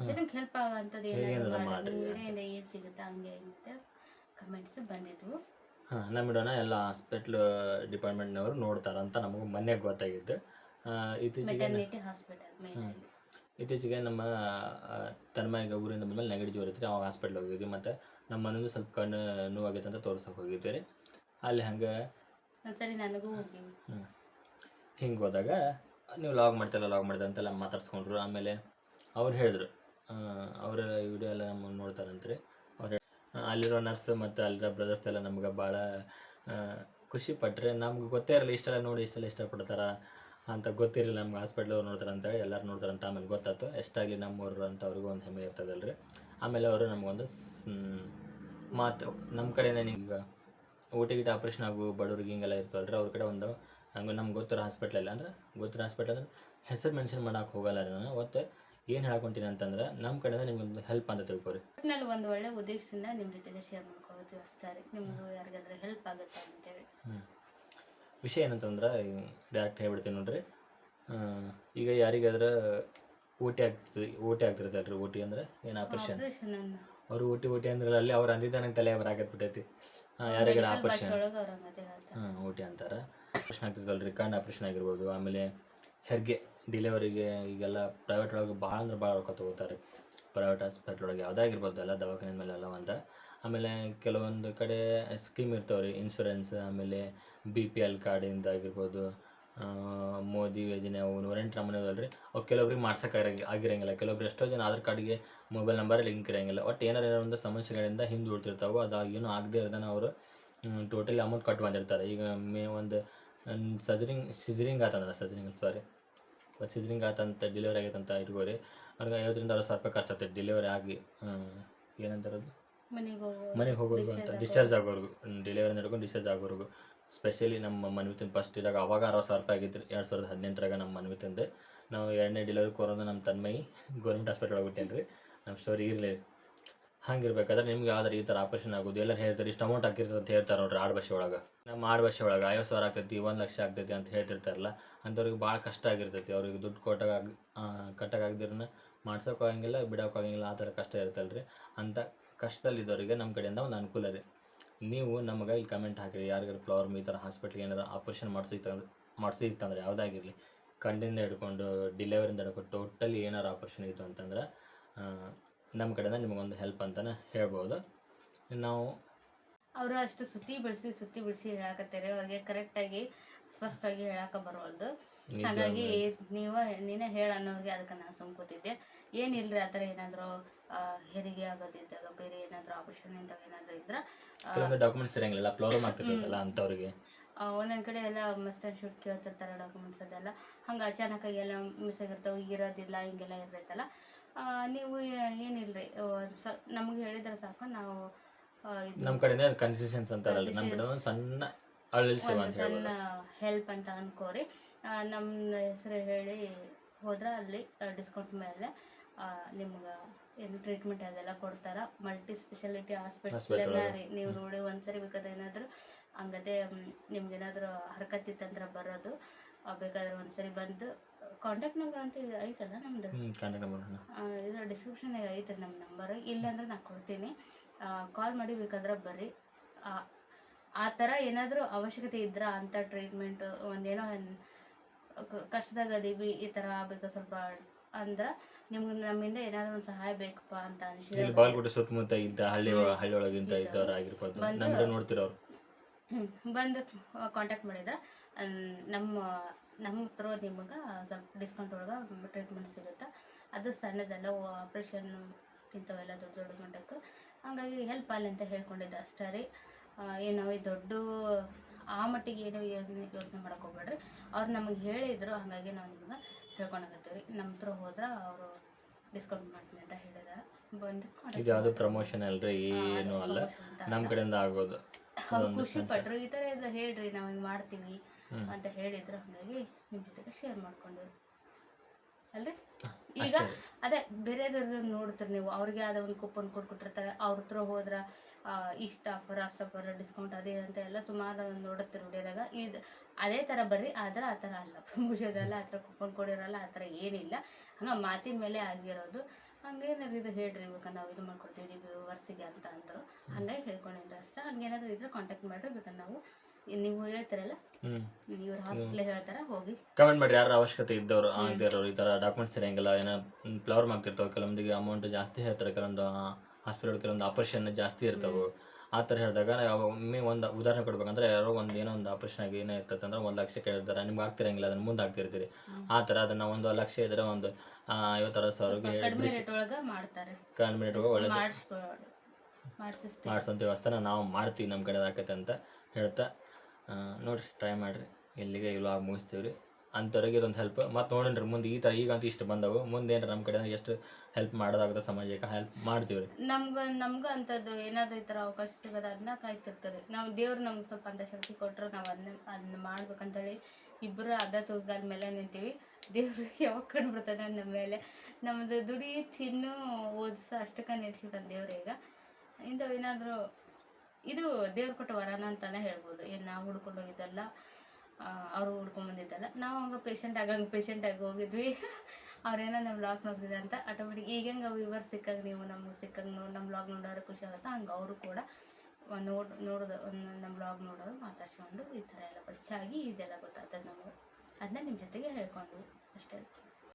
ಜನಕ್ಕೆ ಹೆಲ್ಪ್ ಆಗೋಂಥದ್ದು ಏನಾದ್ರು ಮಾಡಿ ನಿಮ್ಮ ವಿಡಿಯೋಯಿಂದ ಏನು ಸಿಗುತ್ತಾ ಹಂಗೆ ಅಂತ ಕಮೆಂಟ್ಸ್ ಬಂದಿದ್ವು. ಹಾಂ ನಮ್ಮ ವಿಡಿಯೋನ ಎಲ್ಲ ಹಾಸ್ಪಿಟ್ಲ್ ಡಿಪಾರ್ಟ್ಮೆಂಟ್ನವರು ನೋಡ್ತಾರೆ ಅಂತ ನಮಗೆ ಮೊನ್ನೆ ಗೊತ್ತಾಗಿತ್ತು ಆ, ಇತ್ತೀಚೆಗೆ ಮೆಟರ್ನಿಟಿ ಹಾಸ್ಪಿಟಲ್ ಇತ್ತೀಚೆಗೆ ನಮ್ಮ ಆ, ತನ್ಮಯ್ಯ ಊರಿಂದ ಬಂದಮೇಲೆ ನೆಗಡಿ ಜ್ವರ ಇತ್ತು ಅವಾಗ ಹಾಸ್ಪಿಟ್ಲ್ ಹೋಗಿದ್ವಿ. ಮತ್ತು ನಮ್ಮ ಮನೇಲಿ ಸ್ವಲ್ಪ ಕಣ್ಣು ನೋವಾಗೈತೆ ಅಂತ ತೋರ್ಸೋಕೆ ಹೋಗಿದ್ವಿ ರೀ. ಅಲ್ಲಿ ಹಂಗೆ ಒಂದ್ಸರಿ ನನಗೂ ಹೋಗಿ. ಹಿಂಗೆ ಹೋದಾಗ ನೀವು ಲಾಗ್ ಮಾಡ್ತಿಲ್ಲ ಲಾಗ್ ಮಾಡ್ತಾರೆ ಅಂತೆಲ್ಲ ಮಾತಾಡ್ಸ್ಕೊಂಡ್ರು. ಆಮೇಲೆ ಅವ್ರು ಹೇಳಿದ್ರು ಅವರ ವಿಡಿಯೋ ಎಲ್ಲ ನಮ್ಮ ನೋಡ್ತಾರಂತೆ ಅವ್ರು ಅಲ್ಲಿರೋ ನರ್ಸ್ ಮತ್ತು ಅಲ್ಲಿರೋ ಬ್ರದರ್ಸ್ ಎಲ್ಲ ನಮ್ಗೆ ಭಾಳ ಖುಷಿ ಪಟ್ಟರೆ ನಮ್ಗೆ ಗೊತ್ತೇ ಇರಲಿಲ್ಲ ಇಷ್ಟೆಲ್ಲ ನೋಡಿ ಇಷ್ಟೆಲ್ಲ ಇಷ್ಟಪಡ್ತಾರ ಅಂತ ಗೊತ್ತಿರಲಿಲ್ಲ. ನಮ್ಗೆ ಹಾಸ್ಪಿಟ್ಲ್ ನೋಡ್ತಾರೆ ಅಂತೇಳಿ ಎಲ್ಲರೂ ನೋಡ್ತಾರೆ ಅಂತ ಆಮೇಲೆ ಗೊತ್ತಾಯ್ತು. ಎಷ್ಟಾಗಲಿ ನಮ್ಮವರು ಅಂತ ಅವ್ರಿಗೂ ಒಂದು ಹೆಮ್ಮೆ ಇರ್ತದಲ್ರಿ. ಆಮೇಲೆ ಅವರು ನಮಗೊಂದು ಮಾತು ನಮ್ಮ ಕಡೆನೇ ನಿಮ್ಗೆ ಊಟ ಗೀಟ ಆಪ್ರೇಷನ್ ಆಗು, ಬಡವ್ರಿಗೆ ಹಿಂಗೆಲ್ಲ ಇರ್ತವಲ್ರಿ ಅವ್ರ ಕಡೆ ಒಂದು ಹಂಗೆ ನಮ್ಗೆ ಗೊತ್ತಿರೋ ಹಾಸ್ಪಿಟ್ಲಲ್ಲಿ ಅಂದ್ರೆ ಗೊತ್ತಿರೋ ಹಾಸ್ಪಿಟ್ಲ್ ಅಂದ್ರೆ ಹೆಸರು ಮೆನ್ಷನ್ ಮಾಡೋಕೆ ಹೋಗಲ್ಲ ನಾನು. ಒಟ್ಟು ಏನು ಹೇಳ್ಕೊಂತೀನಿ ಅಂತಂದ್ರೆ ನಮ್ಮ ಕಡೆಯಿಂದ ನಿಮ್ಗೊಂದು ಹೆಲ್ಪ್ ಅಂತ ತಿಳ್ಕೊರಿ. ಒಟ್ಟಿನಲ್ಲಿ ಒಂದು ಒಳ್ಳೆ ಉದ್ದೇಶದಿಂದ ನಿಮ್ಮ ಜೊತೆಗೆ ಶೇರ್ ಮಾಡ್ಕೊಳ್ತೀವಿ ಅಷ್ಟೇ ರೀ. ನಿಮಗೂ ಯಾರಿಗಾದ್ರೂ ಹೆಲ್ಪ್ ಆಗುತ್ತೆ ಅಂತೇಳಿ ಹ್ಞೂ ವಿಷಯ ಏನಂತಂದ್ರೆ ಡೈರೆಕ್ಟ್ ಹೇಳ್ಬಿಡ್ತೀನಿ ನೋಡ್ರಿ. ಈಗ ಯಾರಿಗಾದ್ರೆ ಓಟಿ ಆಗ್ತದೆ ಓಟಿ ಆಗ್ತಿರ್ತಲ್ಲ ರೀ ಊಟಿ ಅಂದ್ರೆ ಏನು ಆಪ್ರೇಷನ್ ಅವ್ರು ಊಟಿ ಊಟಿ ಅಂದ್ರೆ ಅಲ್ಲಿ ಅವ್ರು ಅಂದಿದ್ದ ನಂಗೆ ತಲೆ ಬರಾಕತ್ಬಿಟ್ಟೈತಿ ಹಾಂ ಯಾರಿಗಾರ ಆಪ್ರೇಷನ್ ಹಾಂ ಊಟಿ ಅಂತಾರೆ. ಆಪ್ರೇಷನ್ ಆಗ್ತಿರ್ತಲ್ಲ ಕಣ್ಣು ಆಪ್ರೇಷನ್ ಆಗಿರ್ಬೋದು. ಆಮೇಲೆ ಹೆರಿಗೆ ಡಿಲೆವರಿಗೆ ಈಗೆಲ್ಲ ಪ್ರೈವೇಟ್ ಒಳಗೆ ಭಾಳ ಅಂದ್ರೆ ಭಾಳ ರೊಕ್ಕ ತೊಗೋತಾರೆ ಪ್ರೈವೇಟ್ ಹಾಸ್ಪಿಟ್ಲ್ ಒಳಗೆ ಯಾವುದಾಗಿರ್ಬೋದು ಎಲ್ಲ ದವಾಖಾನೆ ಮೇಲೆ ಎಲ್ಲ ಅಂತ ಆಮೇಲೆ ಕೆಲವೊಂದು ಕಡೆ ಸ್ಕೀಮ್ ಇರ್ತಾವೆ ರೀ ಇನ್ಶೂರೆನ್ಸ್ ಆಮೇಲೆ ಬಿ ಪಿ ಎಲ್ ಕಾರ್ಡಿಂದ ಆಗಿರ್ಬೋದು ಮೋದಿ ಯೋಜನೆ, ಅವು ನೂರೆಂಟು ನಮೂನೆ ಅದಾವಲ್ಲ ರೀ ಅವು ಕೆಲವೊಬ್ರಿಗೆ ಮಾಡ್ಸೋಕೆ ಆಗಿರಂಗಿಲ್ಲ. ಕೆಲವೊಬ್ರು ಎಷ್ಟೋ ಜನ ಆಧಾರ್ ಕಾರ್ಡ್ಗೆ ಮೊಬೈಲ್ ನಂಬರ್ ಲಿಂಕ್ ಇರೋಂಗಿಲ್ಲ. ಒಟ್ಟು ಏನಾರ ಏನೋ ಒಂದು ಸಮಸ್ಯೆಗಳಿಂದ ಹಿಂದೆ ಉಳ್ತಿರ್ತಾವೆ ಅದು ಏನೂ ಆಗದೆ ಇರೋದನ್ನ ಅವರು ಟೋಟಲಿ ಅಮೌಂಟ್ ಕಟ್ ಬಂದಿರ್ತಾರೆ ಈಗ ಮೇ ಒಂದು ಸಜರಿಂಗ್ ಸಿಜರಿಂಗ್ ಆತಂದ್ರೆ ಸಜರಿಂಗ್ ಸಾರಿ ಸಿಜರಿಂಗ್ ಆತಂತ ಡೆಲಿವರಿ ಆಗೈತೆ ಅಂತ ಇಟ್ಕೋರಿ ಅವ್ರಿಗೆ ಐವತ್ತರಿಂದ ಅರವತ್ತು ಸಾವಿರ ರೂಪಾಯಿ ಖರ್ಚಾಗ್ತದೆ ಡೆಲಿವರಿ ಆಗಿ ಏನಂತಾರದು? ಮನೆಗೆ ಹೋಗೋರ್ಗು ಅಂತ ಡಿಸ್ಚಾರ್ಜ್ ಆಗೋರ್ಗು. ಡೆಲಿವರಿ ನಡ್ಕೊಂಡು ಡಿಸ್ಚಾರ್ಜ್ ಆಗೋರ್ಗು. ಸ್ಪೆಷಲಿ ನಮ್ಮ ಮನ್ವಿತಿನ ಫಸ್ಟ್ ಇದ್ದಾಗ ಅವಾಗ ಅರವತ್ತು ಸಾವಿರ ರೂಪಾಯಿ ಆಗಿತ್ತು ಎರಡು ಸಾವಿರದ ಹದಿನೆಂಟರಾಗ ನಮ್ಮ ಮನ್ವಿತಿಂದ ನಾವು ಎರಡನೇ ಡೆಲಿವರಿ ಕೊರೋದು ನಮ್ಮ ತನ್ಮೈ ಗೌರ್ಮೆಂಟ್ ಹಾಸ್ಪಿಟಲ್ ಹೋಗ್ಬಿಟ್ಟೇನೆ ರೀ ನಮ್ಮ ಸ್ಟೋರಿ ಇರಲಿ. ಹಂಗಿರ್ಬೇಕಾದ್ರೆ ನಿಮ್ಗೆ ಯಾವ್ದಾರು ಈ ಥರ ಆಪರೇಷನ್ ಆಗೋದು ಎಲ್ಲ ಹೇಳ್ತಾರೆ ಇಷ್ಟು ಅಮೌಂಟ್ ಹಾಕಿರ್ತದೆ ಅಂತ ಹೇಳ್ತಾರೆ ನೋಡ್ರಿ ಆಡು ಭಾಷೆ ಒಳಗೆ. ನಮ್ಮ ಆರು ವರ್ಷ ಒಳಗೆ, ಐವತ್ತು ಸಾವಿರ ಆಗ್ತೈತಿ, ಒಂದು ಲಕ್ಷ ಆಗ್ತೈತಿ ಅಂತ ಹೇಳ್ತಿರ್ತಾರಲ್ಲ, ಅಂಥವ್ರಿಗೆ ಭಾಳ ಕಷ್ಟ ಆಗಿರ್ತೈತಿ. ಅವ್ರಿಗೆ ದುಡ್ಡು ಕೊಟ್ಟಾಗ ಕಟ್ಟೋಕಾಗ್ದಿರನ್ನ ಮಾಡ್ಸೋಕೆ ಆಗಂಗಿಲ್ಲ ಬಿಡೋಕೆ ಆಗಂಗಿಲ್ಲ, ಆ ಥರ ಕಷ್ಟ ಇರುತ್ತಲ್ಲ ರೀ ಅಂಥ ಕಷ್ಟದಲ್ಲಿದ್ದವರಿಗೆ ನಮ್ಮ ಕಡೆಯಿಂದ ಒಂದು ಅನುಕೂಲ ರೀ. ನೀವು ನಮಗೆ ಇಲ್ಲಿ ಕಮೆಂಟ್ ಹಾಕಿರಿ, ಯಾರಿಗಾರು ಫ್ಲವರ್ ಈ ಥರ ಹಾಸ್ಪಿಟ್ಲಿಗೆ ಏನಾರು ಆಪ್ರೇಷನ್ ಮಾಡಿಸಿತ್ತಂದ್ರೆ ಮಾಡಿಸಿತ್ತಂದ್ರೆ ಯಾವುದಾಗಿರಲಿ. ಕಣ್ಣಿಂದ ಹಿಡ್ಕೊಂಡು ಡಿಲೆವರಿಂದ ಹಿಡ್ಕೊಂಡು ಟೋಟಲಿ ಏನಾರು ಆಪ್ರೇಷನ್ ಇತ್ತು ಅಂತಂದ್ರೆ ನಮ್ಮ ಕಡೆಯಿಂದ ನಿಮಗೊಂದು ಹೆಲ್ಪ್ ಅಂತಲೇ ಹೇಳ್ಬೋದು. ನಾವು ಅವರು ಅಷ್ಟು ಸುತ್ತಿ ಬಿಡಿಸಿ ಸುತ್ತಿ ಬಿಡಿಸಿ ಹೇಳಕತ್ತಾರೆ. ಅವ್ರಿಗೆ ಕರೆಕ್ಟಾಗಿ ಸ್ಪಷ್ಟವಾಗಿ ಹೇಳಾಕ ಬರವಲ್ದು. ಹಾಗಾಗಿ ನೀವು ನೀನೇ ಹೇಳ ಅನ್ನೋರಿಗೆ ಅದಕ್ಕೆ ನಾನು ಸುಮ್ಕೋತಿದ್ದೆ ಏನಿಲ್ರಿ ಆ ಥರ ಏನಾದರೂ ಹೆರಿಗೆ ಆಗೋದಿದ್ದಾಗ ಬೇರೆ ಏನಾದರೂ ಆಪರೇಷನ್ ಇಂಥವು ಏನಾದರೂ ಇದ್ರೆ? ಕೆಲವೊಂದು ಡಾಕ್ಯುಮೆಂಟ್ಸ್ ಇರಂಗಿಲ್ಲ ಅಂಥವ್ರಿಗೆ ಒಂದೊಂದು ಕಡೆ ಎಲ್ಲ ಮಸ್ಟ್ ಆ್ಯಂಡ್ ಶೂಟ್ ಕೇಳ್ತಿರ್ತಾರೆ ಡಾಕ್ಯುಮೆಂಟ್ಸ್ ಅದೆಲ್ಲ. ಹಂಗೆ ಆಗಿ ಎಲ್ಲ ಮಿಸ್ ಆಗಿರ್ತಾವೆ ಇರೋದಿಲ್ಲ ಹಿಂಗೆಲ್ಲ ಇರ್ತೈತಲ್ಲ. ನೀವು ಏನಿಲ್ಲರಿ ಸ್ವ ನಮಗೆ ಹೇಳಿದ್ರೆ ಸಾಕು. ನಾವು ನಮ್ಮ ಕಡೆ ಕನ್ಸಿಸ್ಟೆನ್ಸ್ ಅಂತಾರಲ್ಲ ನಮ್ಮ ಕಡೆ ಒಂದು ಸಣ್ಣ ಅಳಲ್ ಸೇವೆ ಅಂತ ಹೇಳ್ಬೋದು. ಸಣ್ಣ ಹೆಲ್ಪ್ ಅಂತ ಅನ್ಕೋರಿ. ನಮ್ಮ ಹೆಸರು ಹೇಳಿ ಹೋದ್ರೆ ಅಲ್ಲಿ ಡಿಸ್ಕೌಂಟ್ ಮೇಲೆ ನಿಮ್ಗೆ ಏನು ಟ್ರೀಟ್ಮೆಂಟ್ ಅದೆಲ್ಲ ಕೊಡ್ತಾರ. ಮಲ್ಟಿ ಸ್ಪೆಷಾಲಿಟಿ ಹಾಸ್ಪಿಟಲ್ ರೀ. ನೀವು ನೋಡಿ ಒಂದ್ಸರಿ ಬೇಕಾದ್ರೆ ಏನಾದರೂ ನಿಮ್ಗೆ ನಿಮ್ಗೇನಾದರೂ ಹರಕತ್ತಿತ್ತಂದ್ರೆ ಬರೋದು. ಬೇಕಾದ್ರೆ ಒಂದ್ಸರಿ ಬಂದು ಕಾಂಟ್ಯಾಕ್ಟ್ ನಂಬರ್ ಅಂತ ಇದು ಐತಲ್ಲ ನಮ್ದು? ಕಾಂಟ್ಯಾಕ್ಟ್ ನಂಬರ್ ಆ, ಇದು ಡಿಸ್ಕ್ರಿಪ್ಷನಾಗ ಐತೆ ನಮ್ಮ ನಂಬರ್ ಇಲ್ಲಾಂದ್ರೆ ನಾನು ಕೊಡ್ತೀನಿ. ಕಾಲ್ ಮಾಡಿ ಬೇಕಾದ್ರೆ ಬರ್ರಿ. ಆ, ಥರ ಏನಾದರೂ ಅವಶ್ಯಕತೆ ಇದ್ರ ಅಂತ ಟ್ರೀಟ್ಮೆಂಟ್ ಒಂದೇನೋ ಕಷ್ಟದಾಗ ಅದೀವಿ ಈ ಥರ ಬೇಕು ಸ್ವಲ್ಪ ಅಂದ್ರೆ ನಿಮ್ಗೆ ನಮ್ಮಿಂದ ಏನಾದರೂ ಒಂದು ಸಹಾಯ ಬೇಕಪ್ಪ ಅಂತ ಅನ್ಸಿದ್ರೆ ಇಲ್ಲಿ ಸುತ್ತಮುತ್ತ ಇದ್ದ ಹಳ್ಳಿ ಹಳ್ಳಿಯೊಳಗಿಂತ ಇದ್ದವ್ರು ಆಗಿರ್ಬೋದು. ನಮ್ಮ ನೋಡ್ತಿರೋರು. ಬಂದು ಕಾಂಟ್ಯಾಕ್ಟ್ ಮಾಡಿದ್ರೆ ನಮ್ಮ ನಮ್ಮ ಹತ್ರ ನಿಮಗೆ ಸ್ವಲ್ಪ ಡಿಸ್ಕೌಂಟ್ ಒಳಗೆ ಟ್ರೀಟ್ಮೆಂಟ್ ಸಿಗುತ್ತೆ. ಅದು ಸಣ್ಣದಲ್ಲ ಆಪ್ರೇಷನ್ ಇಂಥವೆಲ್ಲ ದೊಡ್ಡ ದೊಡ್ಡ ಮಟ್ಟಕ್ಕೆ. ಹಂಗಾಗಿ ಹೆಲ್ಪ್ ಅಲ್ಲಿ ಅಂತ ಹೇಳ್ಕೊಂಡಿದ್ದೆ ಅಷ್ಟೇ ರೀ. ಏನು ಈ ದೊಡ್ಡ ಆ ಮಟ್ಟಿಗೆ ಏನು ಯೋಚನೆ ಯೋಚನೆ ಮಾಡಕ್ಕೆ ಹೋಗ್ಬೇಡ್ರಿ. ಅವ್ರು ನಮಗೆ ಹೇಳಿದ್ರು ಹಾಗಾಗಿ ನಾವು ನಿಮ್ಗೆ ಹೇಳ್ಕೊಂಡಾಗತ್ತೀವಿ ರೀ. ನಮ್ಮ ಹತ್ರ ಹೋದ್ರೆ ಅವರು ಡಿಸ್ಕೌಂಟ್ ಮಾಡ್ತೀನಿ ಅಂತ ಹೇಳಿದ ಬಂದು ಇದು ಯಾವುದು ಪ್ರಮೋಷನ್ ಅಲ್ರಿ? ಏನು ಅಲ್ಲ. ನಮ್ಮ ಕಡೆಯಿಂದ ಆಗೋದು ಖುಷಿ ಪಟ್ರು ಈ ಥರ ಎಲ್ಲ ಹೇಳ್ರಿ ನಾವು ಹಿಂಗೆ ಮಾಡ್ತೀವಿ. ಅಂತ ಹೇಳಿದ್ರು. ಹಾಗಾಗಿ ನಿಮ್ಮ ಜೊತೆಗೆ ಶೇರ್ ಮಾಡ್ಕೊಂಡ್ರು ಅಲ್ರಿ? ಈಗ ಅದೇ ಬೇರೆಯವ್ರದ್ದು ನೋಡ್ತೀರಿ ನೀವು. ಅವ್ರಿಗೆ ಆದ ಒಂದು ಕೂಪನ್ ಕೊಟ್ಕೊಟ್ಟಿರ್ತಾರೆ ಅವ್ರ ಹತ್ರ ಹೋದ್ರ ಆ, ಇಷ್ಟ ಆಫರ್ ಅಷ್ಟು ಆಫರ್ ಡಿಸ್ಕೌಂಟ್ ಅದೇ ಅಂತ ಎಲ್ಲ ಸುಮಾರು ನೋಡಿರ್ತೀರಿ ವಿಡಿಯೋದಾಗ. ಇದು ಅದೇ ಥರ ಬರ್ರಿ. ಆದ್ರೆ ಆ ಥರ ಅಲ್ಲ. ಪ್ರಮೋಷನ್ ಆ ಥರ ಕೂಪನ್ ಕೊಡಿರಲ್ಲ ಆ ಥರ ಏನಿಲ್ಲ. ಹಂಗೆ ಮಾತಿನ ಮೇಲೆ ಆಗಿರೋದು. ಹಂಗೇನಾದ್ರು ಇದು ಹೇಳ್ರಿ ಬೇಕಾ ನಾವು ಇದು ಮಾಡ್ಕೊಡ್ತೀವಿ ನೀವು ವರ್ಷಿಗೆ ಅಂತ ಅಂದರು. ಹಂಗಾಗಿ ಹೇಳ್ಕೊಂಡಿದ್ರೆ ಅಷ್ಟೇ. ಹಂಗೇನಾದ್ರು ಇದ್ರೆ ಕಾಂಟ್ಯಾಕ್ಟ್ ಮಾಡಿರಿ. ಬೇಕಂದ್ರೆ ನಾವು ನೀವು ಹೇಳ್ತಾರಲ್ಲ? ಇವ್ರ ಹಾಸ್ಪಿಟ್ಲ್ ಹೇಳ್ತಾರ ಹೋಗಿ. ಕಮೆಂಟ್ ಮಾಡಿ ಯಾರು ಅವಶ್ಯಕತೆ ಇದ್ದವರು ಆಗದಿರೋರು ಈ ಥರ ಡಾಕ್ಯುಮೆಂಟ್ಸ್ ಇರಂಗಿಲ್ಲ ಏನೋ ಫ್ಲವರ್ ಆಗ್ತಿರ್ತಾವೆ ಕೆಲವೊಂದಿಗೆ ಅಮೌಂಟ್ ಜಾಸ್ತಿ ಹೇಳ್ತಾರೆ ಕೆಲವೊಂದು ಹಾಸ್ಪಿಟಲ್ ಕೆಲವೊಂದು ಆಪರೇಷನ್ ಜಾಸ್ತಿ ಇರ್ತಾವೆ. ಆ ಥರ ಹೇಳಿದಾಗ ಯಾವ ಒಮ್ಮೆ ಒಂದು ಉದಾಹರಣೆ ಕೊಡ್ಬೇಕಂದ್ರೆ ಯಾರೋ ಒಂದು ಏನೋ ಒಂದು ಆಪರೇಷನ್ ಆಗಿ ಏನೋ ಇರ್ತದೆ ಅಂದ್ರೆ ಒಂದು ಲಕ್ಷ ಕೇಳಿರ್ತಾರೆ ನಿಮ್ಗೆ ಆಗ್ತಿರಂಗಿಲ್ಲ ಅದನ್ನ ಮುಂದೆ ಆಗ್ತಿರ್ತೀರಿ ಆ ಥರ ಅದನ್ನ ಒಂದು ಲಕ್ಷ ಇದ್ರೆ ಒಂದು ಐವತ್ತಾರು ಸಾವಿರಗೆ ಕಡಿಮೆ ರೇಟ್ ಒಳಗೆ ಒಳ್ಳೆ ನಾವು ಮಾಡ್ತೀವಿ ನಮ್ಮ ಕಡೆ ಆಕೈತೆ ಅಂತ ಹೇಳ್ತಾ ನೋಡ್ರಿ ಟ್ರೈ ಮಾಡಿರಿ. ಇಲ್ಲಿಗೆ ಇಲ್ಲ ಮುಗಿಸ್ತೀವಿ ರೀ ಅಂಥವ್ರಿಗೆ ಇದೊಂದು ಹೆಲ್ಪ್ ಮತ್ತು ನೋಡೋಣ್ರಿ ಮುಂದೆ ಈ ಥರ ಈಗಂತ ಇಷ್ಟು ಬಂದವು. ಮುಂದೆ ಏನಾರ ನಮ್ಮ ಕಡೆ ಎಷ್ಟು ಹೆಲ್ಪ್ ಮಾಡೋದಾಗುತ್ತೆ ಸಮಾಜಕ್ಕೆ ಹೆಲ್ಪ್ ಮಾಡ್ತೀವಿ ರೀ ನಮ್ಗೆ ನಮ್ಗೆ ಅಂಥದ್ದು ಏನಾದರೂ ಈ ಥರ ಅವಕಾಶ ಸಿಗೋದು ಅದನ್ನ ಕಾಯ್ತಿರ್ತೀವಿ ನಾವು ದೇವ್ರು ನಮ್ಗೆ ಸ್ವಲ್ಪ ಅಂತ ಶಕ್ತಿ ಕೊಟ್ಟರು ನಾವು ಅದನ್ನ ಅದನ್ನ ಮಾಡ್ಬೇಕಂತೇಳಿ ಇಬ್ಬರು ಅದ ತೂಗಾದ ಮೇಲೆ ನಿಂತೀವಿ. ದೇವ್ರು ಯಾವಾಗ ಕಂಡುಬಿಡ್ತಾನೆ ನಮ್ಮ ಮೇಲೆ. ನಮ್ಮದು ದುಡಿ ತಿನ್ನು ಓದಿಸೋ ಅಷ್ಟಕ್ಕೆ ನಿಲ್ಸಿಬಿಟ್ಟು ದೇವ್ರು ಈಗ. ಇಂಥವು ಏನಾದರೂ ಇದು ದೇವ್ರ ಕೊಟ್ಟ ವರನ ಅಂತಾನೆ ಹೇಳ್ಬೋದು. ಏನು ನಾವು ಹುಡ್ಕೊಂಡು ಹೋಗಿದ್ದಲ್ಲ ಅವರು ಹುಡ್ಕೊಂಡ್ ಬಂದಿದ್ದಲ್ಲ. ನಾವು ಹಂಗೆ ಪೇಷಂಟ್ ಆಗಂಗೆ ಪೇಷಂಟ್ ಆಗಿ ಹೋಗಿದ್ವಿ. *laughs* ಅವ್ರೇನೋ ನಮ್ಮ ಬ್ಲಾಗ್ ನೋಡ್ತಿದೆ ಅಂತ ಆಟೋಮೆಟಿಕ್ ಈಗ ಹೆಂಗೆ ವಿವರ್ ಸಿಕ್ಕಾಗ ನೀವು ನಮ್ಗೆ ಸಿಕ್ಕಾಗ ನೋಡಿ ನಮ್ಮ ಬ್ಲಾಗ್ ನೋಡೋರು ಖುಷಿ ಆಗುತ್ತೆ? ಹಂಗೆ ಅವರು ಕೂಡ ನೋಡ್, ನೋಡೋದು ನಮ್ಮ ಬ್ಲಾಗ್ ನೋಡೋದು ಮಾತಾಡ್ಸ್ಕೊಂಡು ಈ ಥರ ಎಲ್ಲ ಪರಿಚಯ ಇದೆಲ್ಲ ಗೊತ್ತಾಗ್ತದೆ ನಮಗೆ. ಅದನ್ನ ನಿಮ್ಮ ಜೊತೆಗೆ ಹೇಳ್ಕೊಂಡ್ವಿ. ಅಷ್ಟೇ.